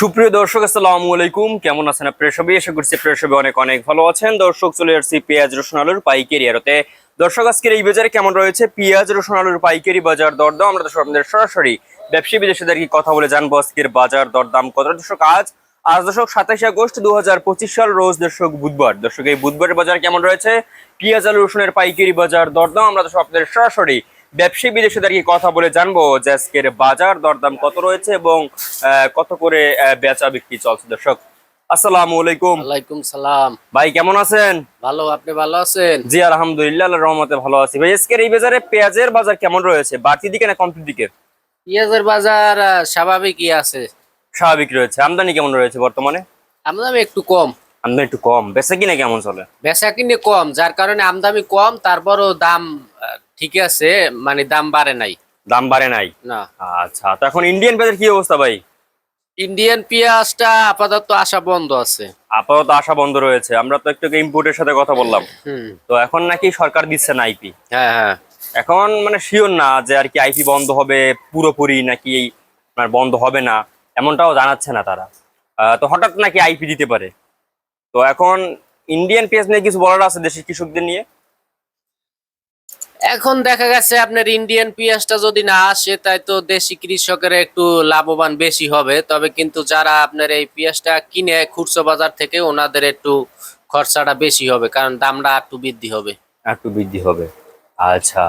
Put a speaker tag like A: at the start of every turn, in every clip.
A: সুপ্রিয় দর্শক, আসসালামু আলাইকুম। কেমন আছেন আপনারা সবাই? আশা করছি আপনারা সবাই অনেক অনেক ভালো আছেন। দর্শক, চলে আসছি পেঁয়াজ, রসুন, আলুর পাইকারি আরতে দর্শক, আজকের এই বাজারে কেমন রয়েছে? পেঁয়াজ, রসুন, আলুর পাইকারি বাজার দরদাম আমরা দর্শক আপনাদের সরাসরি ব্যবসায়ী বিদেশিদের কি কথা বলে জানব আজকের বাজার দরদাম কত। দর্শক, আজ আজ দর্শক সাতাশে আগস্ট দু হাজার পঁচিশ সাল, রোজ দর্শক বুধবার। দর্শক, এই বুধবারের বাজার কেমন রয়েছে? পেঁয়াজ, আলু, রসুনের পাইকারি বাজার দরদাম আমরা দর্শক আপনাদের সরাসরি ব্যবসায়ী বিদেশিদের কি কথা বলে জানব যে আজকের বাজার দরদাম কত রয়েছে এবং কত করে বেচা বিক্রি চলছে। দর্শক আসসালামু আলাইকুম।
B: ওয়ালাইকুম সালাম।
A: ভাই কেমন আছেন?
B: ভালো আপনি ভালো আছেন?
A: জি আলহামদুলিল্লাহ আল্লাহর রহমতে ভালো আছি। ভাই আজকের এই বাজারে পেঁয়াজের বাজার কেমন রয়েছে? বাড়তি দিকে না দিকে?
B: পেঁয়াজের বাজার স্বাভাবিকই আছে।
A: স্বাভাবিক রয়েছে। আমদানি কেমন রয়েছে বর্তমানে?
B: আমদামি একটু কম।
A: আমদানি একটু কম। বেচা কিনা কেমন চলে?
B: বেচা কিনে কম যার কারণে আমদানি কম তারপরও দাম ঠিক আছে মানে দাম বাড়ে নাই।
A: দাম বাড়ে নাই?
B: না।
A: আচ্ছা তো এখন ইন্ডিয়ান পেঁয়াজের কি অবস্থা ভাই?
B: ইন্ডিয়ান পেঁয়াজটা আপাতত আসা বন্ধ আছে।
A: আপাতত আশা বন্ধ রয়েছে। আমরা তো একটু ইম্পোর্টের সাথে কথা বললাম। তো এখন নাকি সরকার দিচ্ছে না আইপি
B: হ্যাঁ হ্যাঁ।
A: এখন মানে শিওর না যে আর কি আইপি বন্ধ হবে পুরোপুরি নাকি এই আপনার বন্ধ হবে না এমনটাও জানাচ্ছে না তারা। তো হঠাৎ নাকি আইপি দিতে পারে। তো এখন ইন্ডিয়ান পেঁয়াজ নিয়ে কিছু বলার আছে দেশের কৃষকদের নিয়ে?
B: এখন দেখা গেছে আপনার ইন্ডিয়ান পেঁয়াজটা যদি না আসে তাই তো দেশি কৃষকের একটু লাভবান বেশি হবে। তবে কিন্তু যারা আপনার এই পেঁয়াজটা কিনে খুচরো বাজার থেকে ওনাদের একটু খরচাটা বেশি হবে কারণ দামটা একটু বৃদ্ধি হবে।
A: একটু বৃদ্ধি হবে। আচ্ছা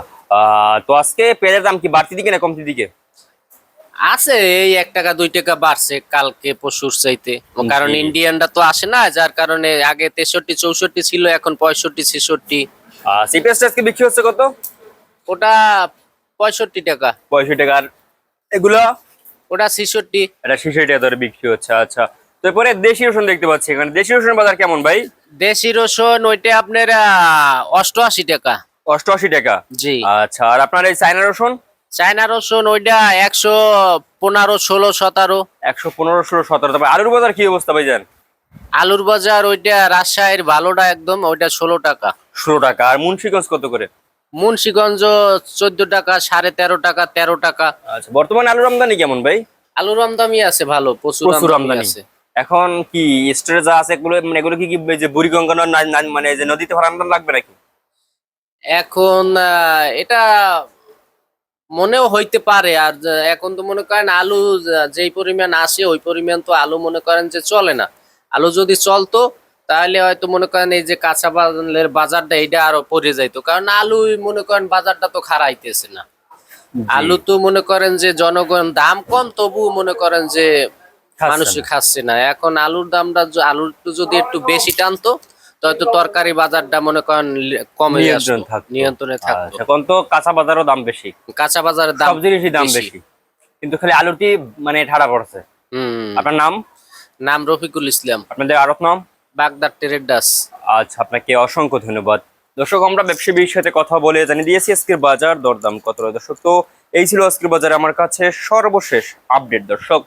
A: তো আজকে পেঁয়াজের দাম কি বাড়তি দিকে না কমতি দিকে?
B: আছে এই এক টাকা দুই টাকা বাড়ছে কালকে পরশুর চাইতে। কারণ
A: জি।
B: ইন্ডিয়ানটা তো আসে না যার কারণে আগে তেষট্টি চৌষট্টি ছিল এখন পঁয়ষট্টি ছেষট্টি।
A: আহ, সেই পেঁয়াজটা আজকে বিক্রি হচ্ছে কত?
B: ওটা পঁয়ষট্টি টাকা।
A: পঁয়ষট্টি টাকার এগুলো?
B: ওটা ছেষট্টি।
A: এটা শিশি টাকা দরে বিক্রি হচ্ছে আচ্ছা। তো এরপরে দেশি রসুন দেখতে পাচ্ছি এখানে। দেশি রসুনের বাজার কেমন ভাই?
B: দেশি রসুন ওইটা আপনার অষ্টআশি টাকা।
A: অষ্টআশি টাকা?
B: জি।
A: আচ্ছা আর আপনার এই চায়না রসুন?
B: চায়না রসুন ওইটা একশো পনেরো ষোলো সতেরো।
A: একশো পনেরো ষোলো সতেরো। তারপরে আলুর বাজার কি অবস্থা ভাই জান
B: আলুর বাজার ওইটা রাজশাহীর ভালোটা একদম ওইটা ষোলো টাকা।
A: ষোলো টাকা। আর মুন্সিগঞ্জ কত করে?
B: মুন্সিগঞ্জ চোদ্দ টাকা সাড়ে তেরো টাকা তেরো টাকা।
A: আচ্ছা বর্তমানে আলুর আমদানি কেমন ভাই?
B: আলুর আমদামি আছে ভালো প্রচুর
A: আমদানি
B: আছে।
A: এখন কি স্টোরে যা আছে এগুলো মানে এগুলো কি কি যে বুড়িগঙ্গা মানে যে নদীতে ভরা আমদানি লাগবে নাকি?
B: এখন এটা মনেও হইতে পারে আর এখন তো মনে করেন আলু যে- যেই পরিমাণ আসে ওই পরিমাণ তো আলু মনে করেন যে চলে না। আলু যদি চলতো তাহলে হয়তো মনে করেন এই যে কাঁচা বাজারের বাজারটা এটা আরও পড়ে যাইতো। কারণ আলু মনে করেন বাজারটা তো খারাইতেছে না। আলু তো মনে করেন যে জনগণ দাম কম তবু মনে করেন যে মানুষ খাচ্ছে না। এখন আলুর দামটা আলুর একটু যদি একটু বেশি টানতো তো হয়তো তরকারি বাজারটা মনে করেন কমে
A: নিয়ন্ত্রণ
B: নিয়ন্ত্রণে থাকতো।
A: আচ্ছা এখন তো কাঁচা বাজারও দাম বেশি।
B: কাঁচা বাজারের দাম
A: সব জিনিসই দাম
B: বেশি।
A: কিন্তু খালি আলুটি মানে ঠাড়া পড়ছে।
B: হুম।
A: আপনার নাম?
B: নাম রফিকুল ইসলাম।
A: আপনাদের আরত নাম?
B: বাগদার ট্রেডার্স
A: আচ্ছা আপনাকে অসংখ্য ধন্যবাদ। দর্শক, আমরা ব্যবসা সাথে কথা বলে জানিয়ে দিয়েছি, আজকের বাজার দরদাম কত দর্শক, তো এই ছিল আজকের বাজারে আমার কাছে সর্বশেষ আপডেট। দর্শক